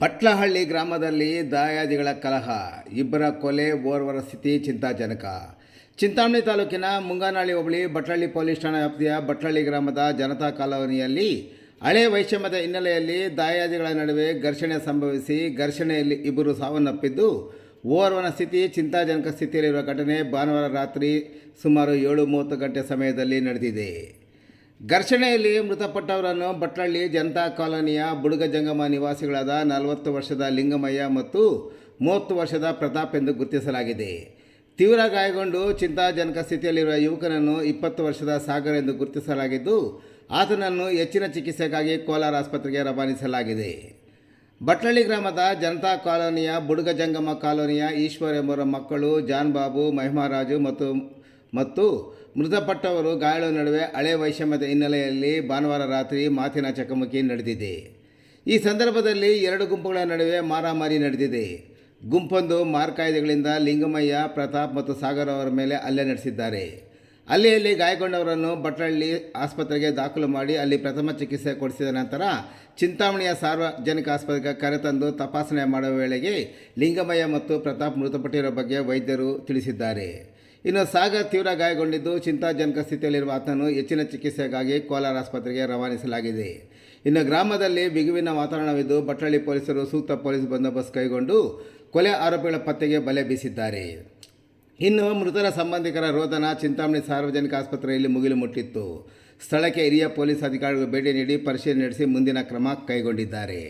ಬಟ್ಲಹಳ್ಳಿ ಗ್ರಾಮದಲ್ಲಿ ದಾಯಾದಿಗಳ ಕಲಹ, ಇಬ್ಬರ ಕೊಲೆ, ಓರ್ವರ ಸ್ಥಿತಿ ಚಿಂತಾಜನಕ. ಚಿಂತಾಮಣಿ ತಾಲೂಕಿನ ಮುಂಗಾನಹಳ್ಳಿ ಹೋಬಳಿ ಬಟ್ಲಹಳ್ಳಿ ಪೊಲೀಸ್ ಠಾಣಾ ವ್ಯಾಪ್ತಿಯ ಬಟ್ಲಹಳ್ಳಿ ಗ್ರಾಮದ ಜನತಾ ಕಾಲೋನಿಯಲ್ಲಿ ಹಳೆ ವೈಷಮ್ಯದ ಹಿನ್ನೆಲೆಯಲ್ಲಿ ದಾಯಾದಿಗಳ ನಡುವೆ ಘರ್ಷಣೆ ಸಂಭವಿಸಿ ಘರ್ಷಣೆಯಲ್ಲಿ ಇಬ್ಬರು ಸಾವನ್ನಪ್ಪಿದ್ದು, ಓರ್ವನ ಸ್ಥಿತಿ ಚಿಂತಾಜನಕ ಸ್ಥಿತಿಯಲ್ಲಿರುವ ಘಟನೆ ಭಾನುವಾರ ರಾತ್ರಿ ಸುಮಾರು ಏಳು ಮೂವತ್ತು ಗಂಟೆ ಸಮಯದಲ್ಲಿ ನಡೆದಿದೆ. ಘರ್ಷಣೆಯಲ್ಲಿ ಮೃತಪಟ್ಟವರನ್ನು ಬಟ್ಲಳ್ಳಿ ಜನತಾ ಕಾಲೋನಿಯ ಬುಡುಗ ಜಂಗಮ ನಿವಾಸಿಗಳಾದ ನಲವತ್ತು ವರ್ಷದ ಲಿಂಗಮಯ್ಯ ಮತ್ತು ಮೂವತ್ತು ವರ್ಷದ ಪ್ರತಾಪ್ ಎಂದು ಗುರುತಿಸಲಾಗಿದೆ. ತೀವ್ರ ಗಾಯಗೊಂಡು ಚಿಂತಾಜನಕ ಸ್ಥಿತಿಯಲ್ಲಿರುವ ಯುವಕನನ್ನು ಇಪ್ಪತ್ತು ವರ್ಷದ ಸಾಗರ್ ಎಂದು ಗುರುತಿಸಲಾಗಿದ್ದು, ಆತನನ್ನು ಹೆಚ್ಚಿನ ಚಿಕಿತ್ಸೆಗಾಗಿ ಕೋಲಾರ ಆಸ್ಪತ್ರೆಗೆ ರವಾನಿಸಲಾಗಿದೆ. ಬಟ್ಲಳ್ಳಿ ಗ್ರಾಮದ ಜನತಾ ಕಾಲೋನಿಯ ಬುಡುಗ ಜಂಗಮ ಕಾಲೋನಿಯ ಈಶ್ವರ್ ಎಂಬರ ಮಕ್ಕಳು ಜಾನ್ ಬಾಬು ಮಹಿಮಾರಾಜು ಮತ್ತು ಮತ್ತು ಮೃತಪಟ್ಟವರು ಗಾಯಾಳು ನಡುವೆ ಹಳೆ ವೈಷಮ್ಯದ ಹಿನ್ನೆಲೆಯಲ್ಲಿ ಭಾನುವಾರ ರಾತ್ರಿ ಮಾತಿನ ಚಕಮಕಿ ನಡೆದಿದೆ. ಈ ಸಂದರ್ಭದಲ್ಲಿ ಎರಡು ಗುಂಪುಗಳ ನಡುವೆ ಮಾರಾಮಾರಿ ನಡೆದಿದೆ. ಗುಂಪೊಂದು ಮಾರ್ಕಾಯ್ದೆಗಳಿಂದ ಲಿಂಗಮಯ್ಯ, ಪ್ರತಾಪ್ ಮತ್ತು ಸಾಗರ್ ಅವರ ಮೇಲೆ ಹಲ್ಲೆ ನಡೆಸಿದ್ದಾರೆ. ಅಲ್ಲಿಯಲ್ಲಿ ಗಾಯಗೊಂಡವರನ್ನು ಬಟ್ಲಳ್ಳಿ ಆಸ್ಪತ್ರೆಗೆ ದಾಖಲು ಮಾಡಿ ಅಲ್ಲಿ ಪ್ರಥಮ ಚಿಕಿತ್ಸೆ ಕೊಡಿಸಿದ ನಂತರ ಚಿಂತಾಮಣಿಯ ಸಾರ್ವಜನಿಕ ಆಸ್ಪತ್ರೆಗೆ ಕರೆತಂದು ತಪಾಸಣೆ ಮಾಡುವ ವೇಳೆಗೆ ಲಿಂಗಮಯ್ಯ ಮತ್ತು ಪ್ರತಾಪ್ ಮೃತಪಟ್ಟಿರುವ ಬಗ್ಗೆ ವೈದ್ಯರು ತಿಳಿಸಿದ್ದಾರೆ. ಇನ್ನು ಸಾಗರ್ ತೀವ್ರ ಗಾಯಗೊಂಡಿದ್ದು ಚಿಂತಾಜನಕ ಸ್ಥಿತಿಯಲ್ಲಿರುವ ಆತನು ಹೆಚ್ಚಿನ ಚಿಕಿತ್ಸೆಗಾಗಿ ಕೋಲಾರ ಆಸ್ಪತ್ರೆಗೆ ರವಾನಿಸಲಾಗಿದೆ. ಇನ್ನು ಗ್ರಾಮದಲ್ಲಿ ಬಿಗುವಿನ ವಾತಾವರಣವಿದ್ದು ಬಟ್ಟಳ್ಳಿ ಪೊಲೀಸರು ಸೂಕ್ತ ಪೊಲೀಸ್ ಬಂದೋಬಸ್ತ್ ಕೈಗೊಂಡು ಕೊಲೆ ಆರೋಪಿಗಳ ಪತ್ತೆಗೆ ಬಲೆ ಬೀಸಿದ್ದಾರೆ. ಇನ್ನು ಮೃತರ ಸಂಬಂಧಿಕರ ರೋದನ ಚಿಂತಾಮಣಿ ಸಾರ್ವಜನಿಕ ಆಸ್ಪತ್ರೆಯಲ್ಲಿ ಮುಗಿಲು ಮುಟ್ಟಿತ್ತು. ಸ್ಥಳಕ್ಕೆ ಹಿರಿಯ ಪೊಲೀಸ್ ಅಧಿಕಾರಿಗಳು ಭೇಟಿ ನೀಡಿ ಪರಿಶೀಲನೆ ನಡೆಸಿ ಮುಂದಿನ ಕ್ರಮ ಕೈಗೊಂಡಿದ್ದಾರೆ.